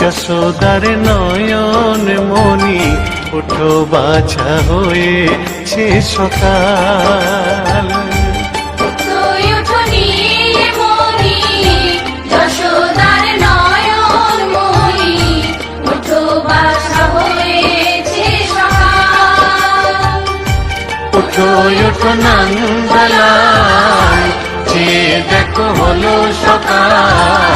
যশোদার নয়ন মনি ওঠো বাছা হয়েছে সকাল। ওঠো নন্দলাল যে দেখো হলো সকাল।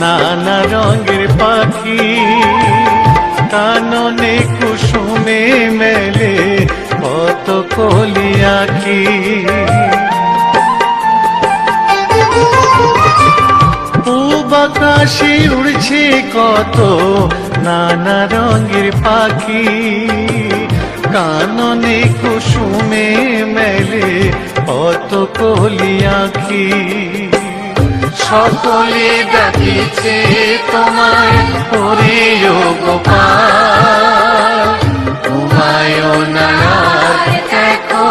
নানা রঙের পাখি, কাননে কুসুমে মেলে কত কলি আখি। পূব আকাশে উড়ছে কত নানা রঙের পাখি, কাননে কুসুমে মেলে কত কলি আখি। সকলে ডাকিছে তোমায় ওরে ও গোপাল ঘুমায় না আর দেখো,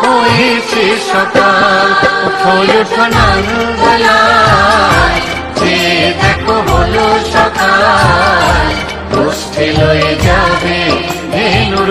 হয়েছে সকাল ওঠো ওঠো নন্দলাল যে দেখো হলো সকাল গোষ্ঠী লয়ে যাবে ধেনুর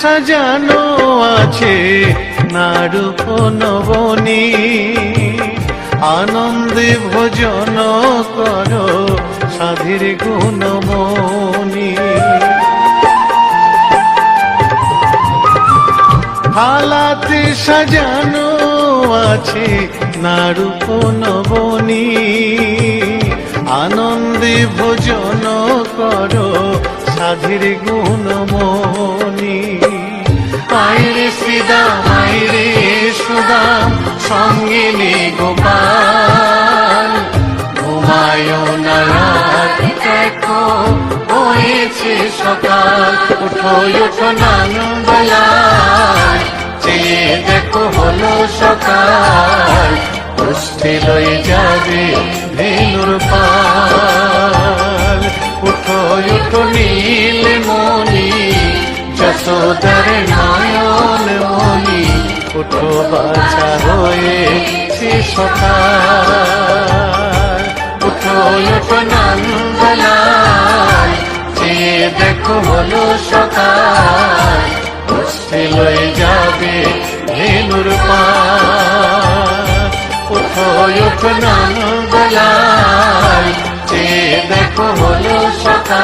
সাজানো আছে নারূপ নবনী আনন্দে ভোজন কর সাধীর গুণমণি। হালাতে সাজানো আছে নারূপ নবনী আনন্দে ভোজন করো সাধীর গুণমণি। আইরে শ্রীদাম আইরে সুদাম সঙ্গে গোপাল। ঘুমায় না সকাল। উঠো উঠো নানবেলায়, চেয়ে দেখো হলো সকাল। পুষ্টি লয়ে যাবে ধেনুর পাল। যশোদার নয়ন মনি উঠো বাছা হয়ে হয়েছে সকাল। উঠো উঠো নন্দলাল চেয়ে দেখো হলো সকাল পুষ্টি লয়ে যাবে ধেনুর পাল উঠো উঠো নন্দলাল চেয়ে দেখো হলো সকাল।